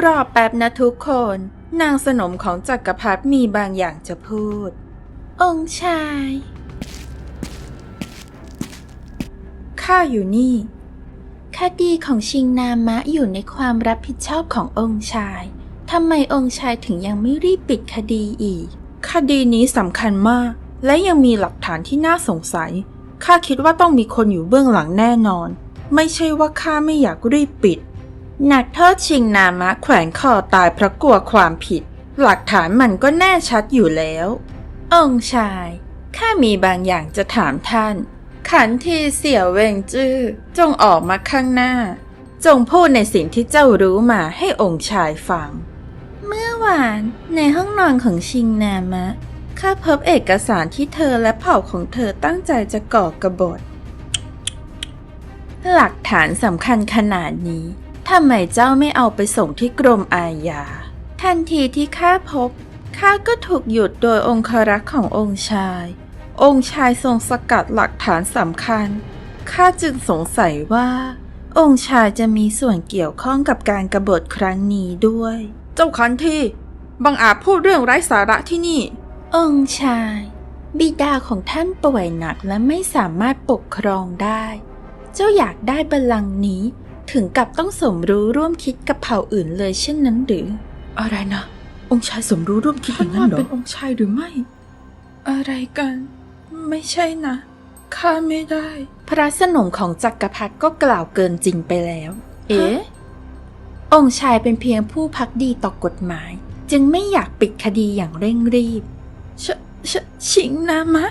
รอแป๊บนะทุกคน นางสนมของจักรพรรดิมีบางอย่างจะพูด องค์ชาย ข้าอยู่นี่คดีของชิงนามะอยู่ในความรับผิดชอบขององค์ชาย ทำไมองค์ชายถึงยังไม่รีบปิดคดีอีก คดีนี้สำคัญมาก และยังมีหลักฐานที่น่าสงสัย ข้าคิดว่าต้องมีคนอยู่เบื้องหลังแน่นอน ไม่ใช่ว่าข้าไม่อยากรีบปิด นักโทษชิงนามะแขวนคอตายเพราะกลัวความผิด หลักฐานมันก็แน่ชัดอยู่แล้ว องค์ชาย ข้ามีบางอย่างจะถามท่าน ขันทีเสี่ยวเวงจื้อ จงออกมาข้างหน้า จงพูดในสิ่งที่เจ้ารู้มาให้องค์ชายฟัง เมื่อวานในห้องนอนของชิงนามะ ข้าพบเอกสารที่เธอและเผ่าของเธอตั้งใจจะก่อกระบฏ หลักฐานสำคัญขนาดนี้ ทำไมเจ้าไม่เอาไปส่งที่กรมอาญา ทันทีที่ข้าพบ ข้าก็ถูกหยุดโดยองครักษ์ขององค์ชาย องค์ชายทรงสกัดหลักฐานสำคัญ ข้าจึงสงสัยว่า องค์ชายจะมีส่วนเกี่ยวข้องกับการกบฏครั้งนี้ด้วย เจ้าคันทีบังอาจพูดเรื่องไร้สาระที่นี่ องค์ชาย บิดาของท่านป่วยหนักและไม่สามารถปกครองได้ เจ้าอยากได้บัลลังก์นี้ ถึงกับต้องสมรู้ร่วมคิดกับเผ่าอื่นเลยเช่นนั้นหรือ อะไรนะ องค์ชายสมรู้ร่วมคิดอย่างนั้นเหรอเป็นองค์ชายหรือไม่ อะไรกัน ไม่ใช่นะข้าไม่ได้ พระสนมของจักรพรรดิก็กล่าวเกินจริงไปแล้ว เอ๊ะองค์ชายเป็นเพียงผู้พักดีต่อกฎหมาย จึงไม่อยากปิดคดีอย่างเร่งรีบชชชิงนามะ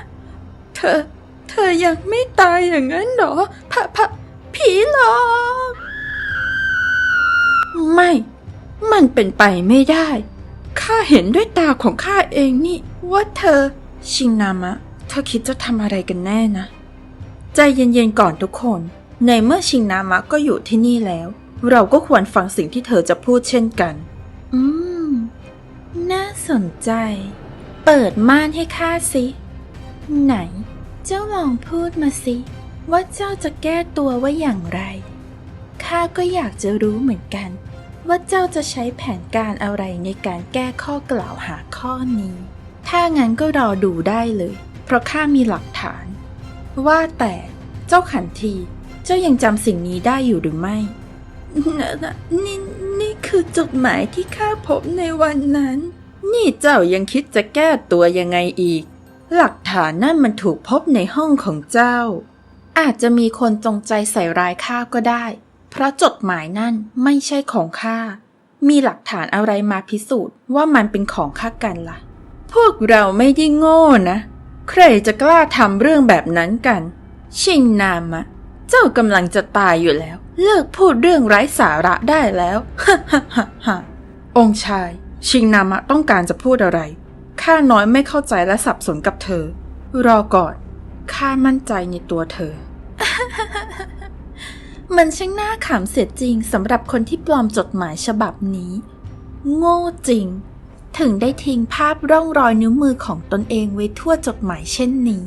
เธอ เธอยังไม่ตายอย่างนั้นเหรอพะพะ ผีหลอก ไม่ มันเป็นไปไม่ได้ ข้าเห็นด้วยตาของข้าเองนี่ ว่าเธอ ชิงนามะ เธอคิดจะทำอะไรกันแน่นะ ใจเย็นๆก่อนทุกคน ในเมื่อชิงนามะก็อยู่ที่นี่แล้ว เราก็ควรฟังสิ่งที่เธอจะพูดเช่นกัน อืม น่าสนใจ เปิดม่านให้ข้าสิ ไหน เจ้าลองพูดมาสิ ว่าเจ้าจะแก้ตัวว่าอย่างไร ข้าก็อยากจะรู้เหมือนกัน ว่าเจ้าจะใช้แผนการอะไรในการแก้ข้อกล่าวหาข้อนี้ ถ้างั้นก็รอดูได้เลย เพราะข้ามีหลักฐาน ว่าแต่เจ้าขันที เจ้ายังจำสิ่งนี้ได้อยู่หรือไม่นี่นี่คือจดหมายที่ข้าพบในวันนั้น นี่เจ้ายังคิดจะแก้ตัวยังไงอีก หลักฐานนั่นมันถูกพบในห้องของเจ้า อาจจะมีคนจงใจใส่ร้ายข้าก็ได้ เพราะจดหมายนั่นไม่ใช่ของข้า มีหลักฐานอะไรมาพิสูจน์ว่ามันเป็นของข้ากันล่ะ พวกเราไม่ได้โง่นะ ใครจะกล้าทำเรื่องแบบนั้นกัน ชิงนามะ เจ้ากำลังจะตายอยู่แล้ว เลิกพูดเรื่องไร้สาระได้แล้วฮ่าฮ่าฮ่าฮ่าองค์ชาย ชิงนามะต้องการจะพูดอะไรข้าน้อยไม่เข้าใจและสับสนกับเธอ รอก่อน ข้ามั่นใจในตัวเธอ มันช่างน่าขำเสียจริงสำหรับคนที่ปลอมจดหมายฉบับนี้ โง่จริง ถึงได้ทิ้งภาพร่องรอยนิ้วมือของตนเองไว้ทั่วจดหมายเช่นนี้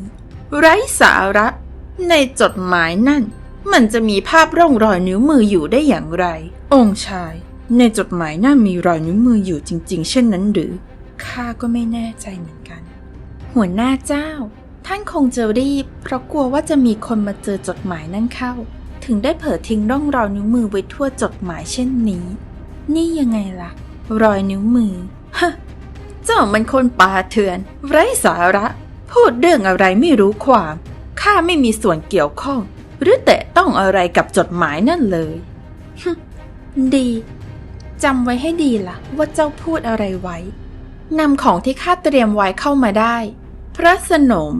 ไร้สาระ ในจดหมายนั่น มันจะมีภาพร่องรอยนิ้วมืออยู่ได้อย่างไร องค์ชาย ในจดหมายนั่นมีรอยนิ้วมืออยู่จริง ๆ เช่นนั้นหรือข้าก็ไม่แน่ใจเหมือนกัน หัวหน้าเจ้า ท่านคงจะรีบ เพราะกลัวว่าจะมีคนมาเจอจดหมายนั่นเข้า ถึงได้เผลอทิ้งร่องรอยนิ้วมือไว้ทั่วจดหมายเช่นนี้ นี่ยังไงล่ะ รอยนิ้วมือฮะเจ้ามันคนป่าเถื่อน ไร้สาระ พูดเรื่องอะไรไม่รู้ความ ข้าไม่มีส่วนเกี่ยวข้อง หรือแตะต้องอะไรกับจดหมายนั่นเลยฮดีจำไว้ให้ดีล่ะ ว่าเจ้าพูดอะไรไว้นำของที่ข้าเตรียมไว้เข้ามาได้ พระสนม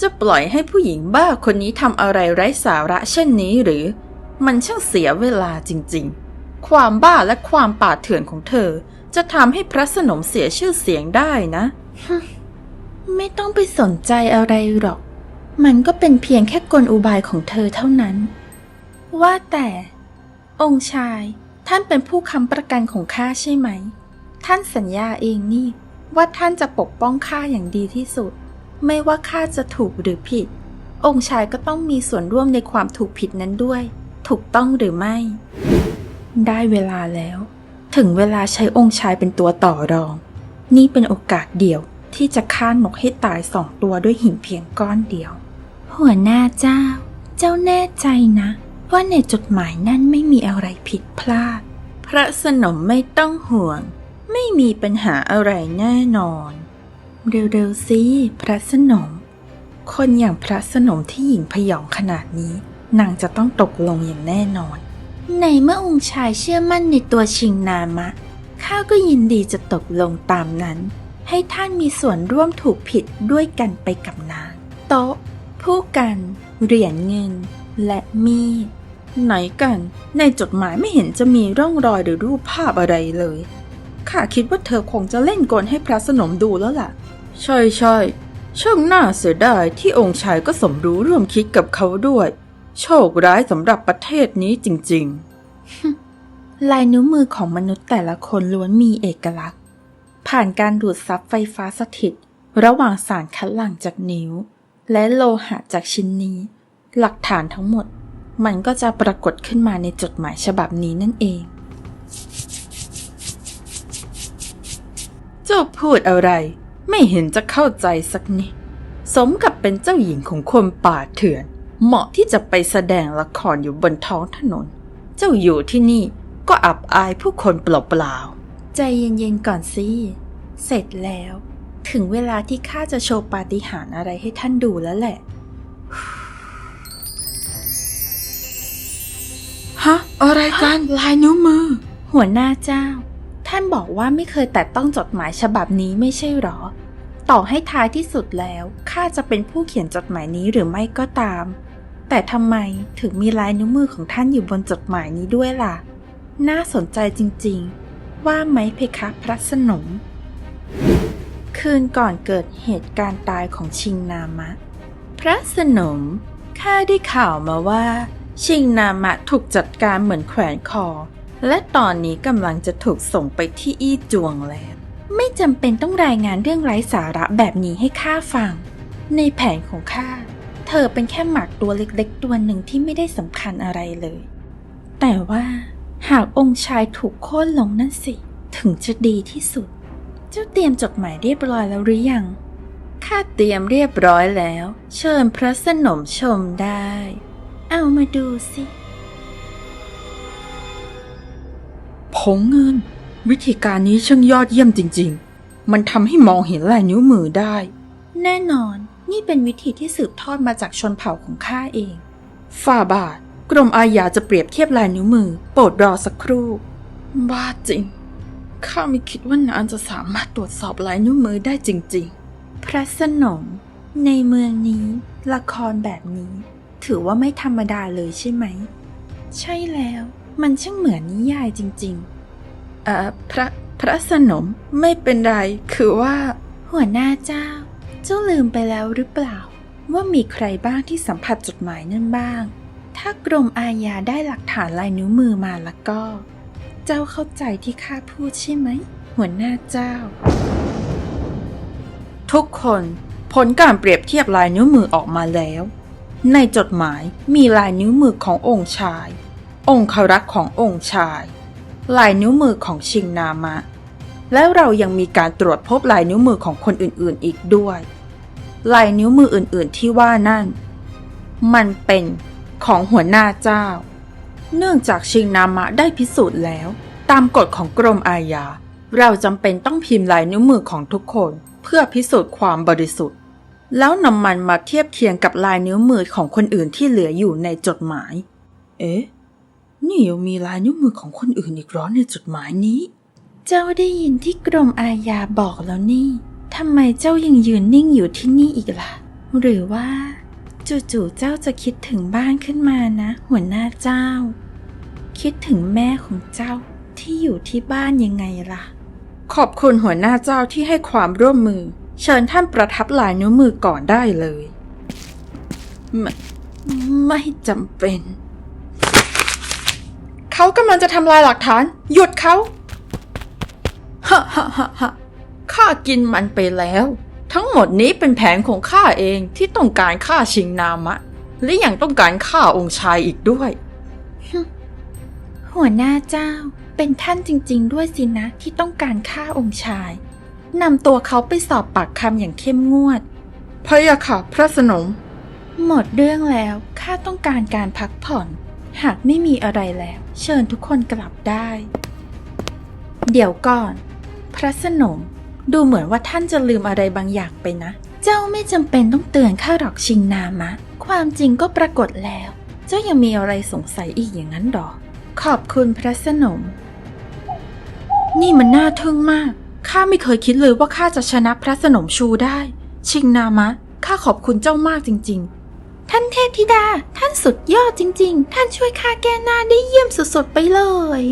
จะปล่อยให้ผู้หญิงบ้าคนนี้ทำอะไรไร้สาระเช่นนี้หรือ มันช่างเสียเวลาจริงๆ ความบ้าและความป่าเถื่อนของเธอ จะทำให้พระสนมเสียชื่อเสียงได้นะ ไม่ต้องไปสนใจอะไรหรอก มันก็เป็นเพียงแค่กลอุบายของเธอเท่านั้น ว่าแต่ องค์ชายท่านเป็นผู้ค้ำประกันของข้าใช่ไหม ท่านสัญญาเองนี่ว่าท่านจะปกป้องข้าอย่างดีที่สุด ไม่ว่าข้าจะถูกหรือผิด องค์ชายก็ต้องมีส่วนร่วมในความถูกผิดนั้นด้วย ถูกต้องหรือไม่ ได้เวลาแล้ว ถึงเวลาใช้องค์ชายเป็นตัวต่อรอง นี่เป็นโอกาสเดียวที่จะฆ่านกให้ตายสองตัวด้วยหินเพียงก้อนเดียว หัวหน้าเจ้า เจ้าแน่ใจนะ ว่าในจดหมายนั่นไม่มีอะไรผิดพลาด พระสนมไม่ต้องห่วง ไม่มีปัญหาอะไรแน่นอน เร็วๆสิพระสนม คนอย่างพระสนมที่หญิงพยองขนาดนี้นางจะต้องตกลงอย่างแน่นอน ในเมื่อองค์ชายเชื่อมั่นในตัวชิงนามะ ข้าก็ยินดีจะตกลงตามนั้น ให้ท่านมีส่วนร่วมถูกผิดด้วยกันไปกับนางโต๊ะ ผู้กัน เหรียญเงิน และมีด ไหนกัน ในจดหมายไม่เห็นจะมีร่องรอยหรือรูปภาพอะไรเลย ข้าคิดว่าเธอคงจะเล่นกลให้พระสนมดูแล้วล่ะ ใช่ใช่ช่างน่าเสียดายที่องค์ชายก็สมรู้ร่วมคิดกับเขาด้วย โชคร้ายสำหรับประเทศนี้จริงๆ ลายนิ้วมือของมนุษย์แต่ละคนล้วนมีเอกลักษณ์ ผ่านการดูดซับไฟฟ้าสถิต ระหว่างสารคัดหลั่งจากนิ้ว และโลหะจากชิ้นนี้ หลักฐานทั้งหมด มันก็จะปรากฏขึ้นมาในจดหมายฉบับนี้นั่นเองเจ้าพูดอะไร ไม่เห็นจะเข้าใจสักนิด สมกับเป็นเจ้าหญิงของคนป่าเถื่อน เหมาะที่จะไปแสดงละครอยู่บนท้องถนน เจ้าอยู่ที่นี่ก็อับอายผู้คนเปล่าๆ ใจเย็นๆก่อนสิ เสร็จแล้ว ถึงเวลาที่ข้าจะโชว์ปาฏิหาริย์อะไรให้ท่านดูแล้วแหละ ฮะ อะไรกัน ลายนิ้วมือ หัวหน้าเจ้า ท่านบอกว่าไม่เคยแตะต้องจดหมายฉบับนี้ไม่ใช่หรอ ต่อให้ท้ายที่สุดแล้วข้าจะเป็นผู้เขียนจดหมายนี้หรือไม่ก็ตาม แต่ทำไมถึงมีลายนิ้วมือของท่านอยู่บนจดหมายนี้ด้วยล่ะ น่าสนใจจริงๆ ว่าไหมเพคะพระสนม คืนก่อนเกิดเหตุการณ์ตายของชิงนามะ พระสนมข้าได้ข่าวมาว่า ชิงนามะถูกจัดการเหมือนแขวนคอ และตอนนี้กำลังจะถูกส่งไปที่อี้จวงแล้ว จำเป็นต้องรายงานเรื่องไร้สาระแบบนี้ให้ข้าฟัง ในแผนของข้า เธอเป็นแค่หมากตัวเล็กๆ ตัวหนึ่งที่ไม่ได้สำคัญอะไรเลย แต่ว่าหากองค์ชายถูกโค่นลงนั่นสิ ถึงจะดีที่สุด เจ้าเตรียมจดหมายเรียบร้อยแล้วหรือยัง ข้าเตรียมเรียบร้อยแล้ว เชิญพระสนมชมได้ เอามาดูสิผงเงิน วิธีการนี้ช่างยอดเยี่ยมจริง ๆ มันทำให้มองเห็นลายนิ้วมือได้ แน่นอนนี่เป็นวิธีที่สืบทอดมาจากชนเผ่าของข้าเอง ฝ่าบาท กรมอาญาจะเปรียบเทียบลายนิ้วมือ โปรดรอสักครู่ บ้าจริง ข้าไม่คิดว่านานจะสามารถตรวจสอบลายนิ้วมือได้จริง ๆ พระสนม ในเมืองนี้ ละครแบบนี้ ถือว่าไม่ธรรมดาเลยใช่ไหม ใช่แล้ว มันช่างเหมือนนิยายจริงๆเอ่อพระพระสนมไม่เป็นไรคือว่า หัวหน้าเจ้า เจ้าลืมไปแล้วหรือเปล่า ว่ามีใครบ้างที่สัมผัสจดหมายนั่นบ้าง ถ้ากรมอาญาได้หลักฐานลายนิ้วมือมาแล้วก็ เจ้าเข้าใจที่ข้าพูดใช่ไหม หัวหน้าเจ้า ทุกคนผลการเปรียบเทียบลายนิ้วมือออกมาแล้ว ในจดหมายมีลายนิ้วมือขององค์ชาย องครักษ์ขององค์ชาย ลายนิ้วมือของชิงนามะ และเรายังมีการตรวจพบลายนิ้วมือของคนอื่นๆอีกด้วย ลายนิ้วมืออื่นๆที่ว่านั่น มันเป็นของหัวหน้าเจ้า เนื่องจากชิงนามะได้พิสูจน์แล้ว ตามกฎของกรมอาญาเราจำเป็นต้องพิมพ์ลายนิ้วมือของทุกคนเพื่อพิสูจน์ความบริสุทธิ์ แล้วนำมันมาเทียบเคียงกับลายนิ้วมือของคนอื่นที่เหลืออยู่ในจดหมาย เอ๊ะ นี่ยังมีลายนิ้วมือของคนอื่นอีกเหร้อในจดหมายนี้ เจ้าได้ยินที่กรมอาญาบอกแล้วนี่ทำไมเจ้ายังยืนนิ่งอยู่ที่นี่อีกล่ะ หรือว่าจู่ๆเจ้าจะคิดถึงบ้านขึ้นมานะ หัวหน้าเจ้า คิดถึงแม่ของเจ้าที่อยู่ที่บ้านยังไงล่ะ ขอบคุณหัวหน้าเจ้าที่ให้ความร่วมมือ เชิญท่านประทับลายนิ้วมือก่อนได้เลย ไม่ไม่จำเป็น เขากำลังจะทำลายหลักฐาน หยุดเขาฮ่าฮ่าฮ่าฮ่าข้ากินมันไปแล้ว ทั้งหมดนี้เป็นแผนของข้าเองที่ต้องการฆ่าชิงนามะ และยังต้องการฆ่าองค์ชายอีกด้วยฮึหัวหน้าเจ้าเป็นท่านจริง ๆ ด้วยสินะที่ต้องการฆ่าองค์ชายนำตัวเขาไปสอบปากคำอย่างเข้มงวด พระยาค่ะพระสนม หมดเรื่องแล้วข้าต้องการการพักผ่อน หากไม่มีอะไรแล้ว เชิญทุกคนกลับได้ เดี๋ยวก่อน พระสนม ดูเหมือนว่าท่านจะลืมอะไรบางอย่างไปนะ เจ้าไม่จำเป็นต้องเตือนข้าหรอกชิงนามะ ความจริงก็ปรากฏแล้ว เจ้ายังมีอะไรสงสัยอีกอย่างนั้นหรอ ขอบคุณพระสนม นี่มันน่าทึ่งมาก ข้าไม่เคยคิดเลยว่าข้าจะชนะพระสนมชูได้ ชิงนามะ ข้าขอบคุณเจ้ามากจริง ๆ ท่านเทพธิดา ท่านสุดยอดจริง ๆ ท่านช่วยข้าแก้หน้าได้เยี่ยมสุดๆไปเลย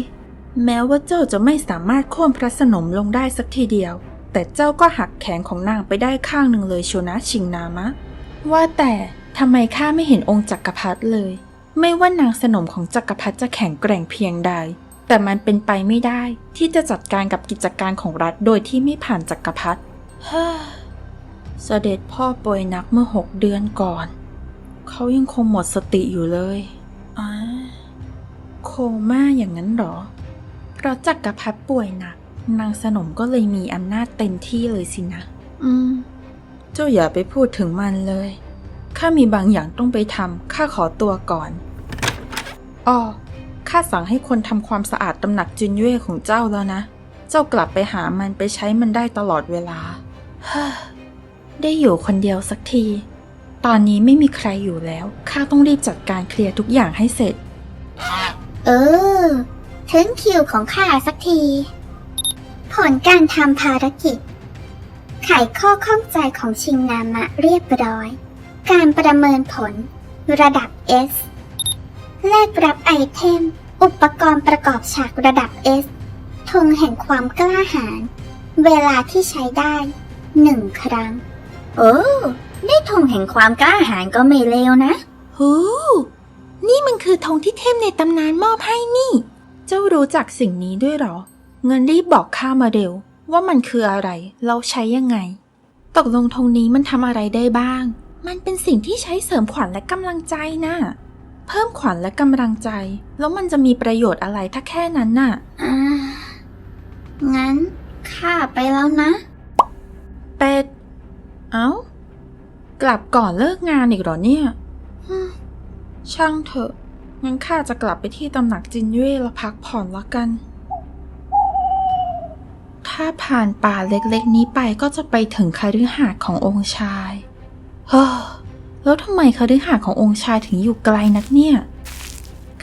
แม้ว่าเจ้าจะไม่สามารถโค่นพระสนมลงได้สักทีเดียว แต่เจ้าก็หักแขนของนางไปได้ข้างหนึ่งเลยโชนะชิงนามะ ว่าแต่ทำไมข้าไม่เห็นองค์จักรพรรดิเลย ไม่ว่านางสนมของจักรพรรดิจะแข็งแกร่งเพียงใด แต่มันเป็นไปไม่ได้ที่จะจัดการกับกิจการของรัฐโดยที่ไม่ผ่านจักรพรรดิฮ่าเสด็จพ่อป่วยหนักเมื่อหกเดือนก่อน เขายังคงหมดสติอยู่เลยอ่าโคม่าอย่างนั้นเหรอ เพราะจักรพรรดิป่วยหนัก นางสนมก็เลยมีอำนาจเต็มที่เลยสินะ อืม เจ้าอย่าไปพูดถึงมันเลย ข้ามีบางอย่างต้องไปทำ ข้าขอตัวก่อน อ้อ ข้าสั่งให้คนทำความสะอาดตำหนักจินเย่ของเจ้าแล้วนะ เจ้ากลับไปหามันไปใช้มันได้ตลอดเวลาฮ่าได้อยู่คนเดียวสักที ตอนนี้ไม่มีใครอยู่แล้ว ข้าต้องรีบจัดการเคลียร์ทุกอย่างให้เสร็จ เออ ถึงคิวของข้าสักที ผลการทำภารกิจ ไขข้อข้องใจของชิงนามะเรียบร้อย การประเมินผล ระดับ S แลกรับไอเทม อุปกรณ์ประกอบฉากระดับ S ธงแห่งความกล้าหาญ เวลาที่ใช้ได้หนึ่งครั้ง โอ้ ได้ธงแห่งความกล้าหาญก็ไม่เลวนะ หูนี่มันคือธงที่เทพในตำนานมอบให้นี่ เจ้ารู้จักสิ่งนี้ด้วยเหรอ เงินรีบบอกข้ามาเร็ว ว่ามันคืออะไร เราใช้ยังไง ตกลงธงนี้มันทำอะไรได้บ้าง มันเป็นสิ่งที่ใช้เสริมขวัญและกำลังใจนะ่ะ เพิ่มขวัญและกำลังใจ แล้วมันจะมีประโยชน์อะไรถ้าแค่นั้นน่ะ อ่า งั้นข้าไปแล้วนะ เป็ด เอ้า ก ลับก่อนเลิกงานอีกเหรอเนี่ยฮึ่มช่างเถอะ งั้นข้าจะกลับไปที่ตำหนักจินเย่แล้วพักผ่อนละกัน ถ้าผ่านป่าเล็กๆนี้ไปก็จะไปถึงคฤหาสน์ขององค์ชายเฮ้อแล้วทำไมคฤหาสน์ขององค์ชายถึงอยู่ไกลนักเนี่ย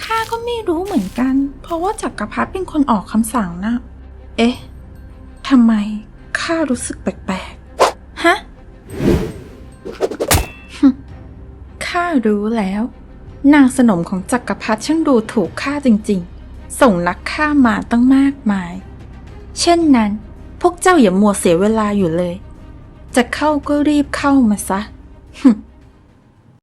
ข้าก็ไม่รู้เหมือนกัน เพราะว่าจักรพรรดิเป็นคนออกคำสั่งนะ เอ๊ะทำไมข้ารู้สึกแปลกๆ รู้แล้ว นางสนมของจักรพรรดิช่างดูถูกข้าจริงๆ ส่งนักฆ่ามาตั้งมากมาย เช่นนั้น พวกเจ้าอย่ามัวเสียเวลาอยู่เลย จะเข้าก็รีบเข้ามาซะฮึ